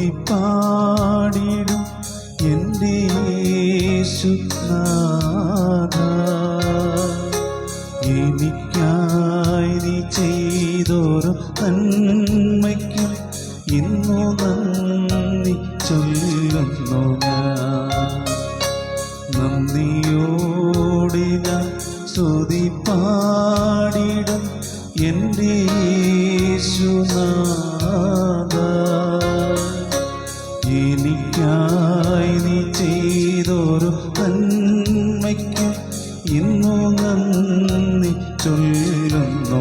സ്തുതി പാടിടും എന്റെ യേശുനാഥ എനിക്കായി നീ ചെയ്തോറും നന്മയ്ക്കും ഇന്നു നന്ദി ചൊല്ലുന്നു നന്ദിയോടിത സ്തുതി പാടിടും എന്റെ യേശുനാഥ ചെയ്തൊരു നന്മയ്ക്ക് ഇന്നു നന്ദി ചൊല്ലുന്നു.